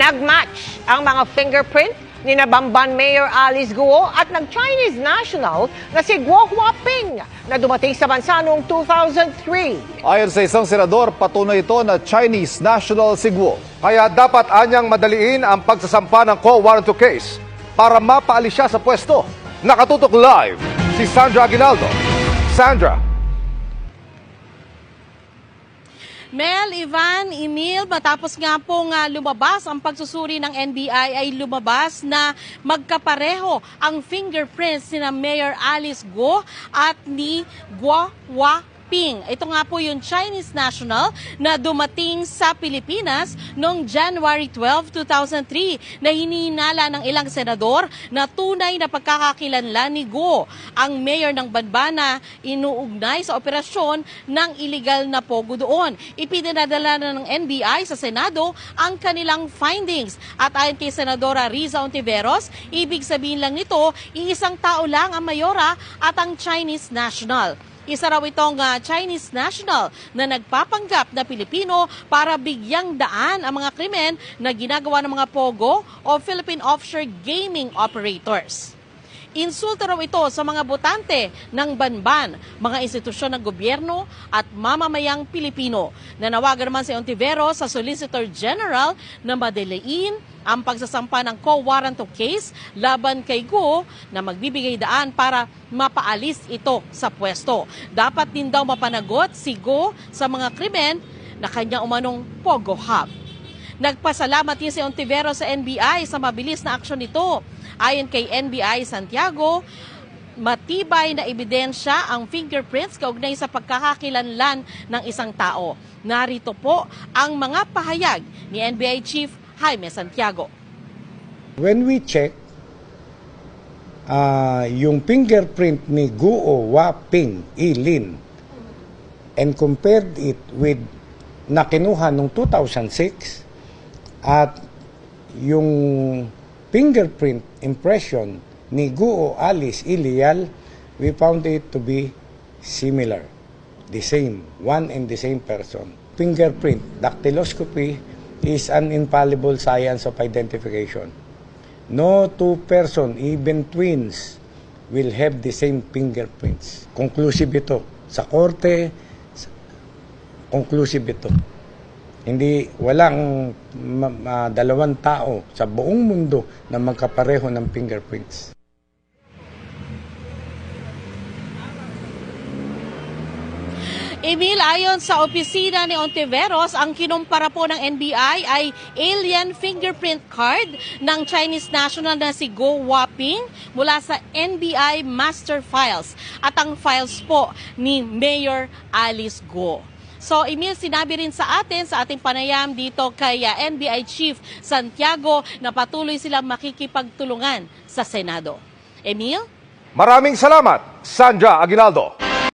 Nagmatch ang mga fingerprint ni na Bamban Mayor Alice Guo at nag-Chinese national na si Guo Huaping na dumating sa bansa noong 2003. Ayon sa isang senador, patunay ito na Chinese national si Guo. Kaya dapat anyang madaliin ang pagsasampa ng co-warranto case para mapaalis siya sa pwesto. Nakatutok live si Sandra Aguinaldo. Sandra, Mel, Ivan, Emil, matapos nga pong ah, lumabas ang pagsusuri ng NBI ay lumabas na magkapareho ang fingerprints ni Mayor Alice Go at ni Guo Hua Ping. Ito nga po yung Chinese national na dumating sa Pilipinas noong January 12, 2003 na hininala ng ilang senador na tunay na pagkakakilanlan ni Go, ang mayor ng Banbana, inuugnay sa operasyon ng illegal na pogo doon. Ipinadala na ng NBI sa Senado ang kanilang findings. At ayon kay Senadora Riza Ontiveros, ibig sabihin lang nito, iisang tao lang ang mayora at ang Chinese national. Isa raw itong ah, Chinese national na nagpapanggap na Pilipino para bigyang daan ang mga krimen na ginagawa ng mga POGO o Philippine Offshore Gaming Operators. Insulto raw ito sa mga botante ng banban, mga institusyon ng gobyerno at mamamayang Pilipino. Nanawagan naman si Ontivero sa Solicitor General na madaliin ang pagsasampa ng co-warranto case laban kay Go na magbibigay daan para mapaalis ito sa pwesto. Dapat din daw mapanagot si Go sa mga krimen na kanya umanong Pogo Hub. Nagpasalamat din si Ontivero sa NBI sa mabilis na aksyon nito. Ayon kay NBI Santiago, matibay na ebidensya ang fingerprints kaugnay sa pagkakakilanlan ng isang tao. Narito po ang mga pahayag ni NBI Chief Jaime Santiago. When we check, ah, yung fingerprint ni Guo Waping Ilin and compared it with na kinuha noong 2006 at yung fingerprint impression ni Guo Alice Ilial, we found it to be similar, the same, one and the same person. Fingerprint, dactyloscopy is an infallible science of identification. No two person, even twins, will have the same fingerprints. Conclusive ito. Sa korte, conclusive ito. Hindi, walang ma- dalawang tao sa buong mundo na magkapareho ng fingerprints. Emil, ayon sa opisina ni Ontiveros, ang kinumpara po ng NBI ay alien fingerprint card ng Chinese national na si Go Waping mula sa NBI Master Files at ang files po ni Mayor Alice Go. So, Emil, sinabi rin sa atin, sa ating panayam dito kay uh, NBI Chief Santiago na patuloy silang makikipagtulungan sa Senado. Emil? maraming salamat, Sandra Aguinaldo.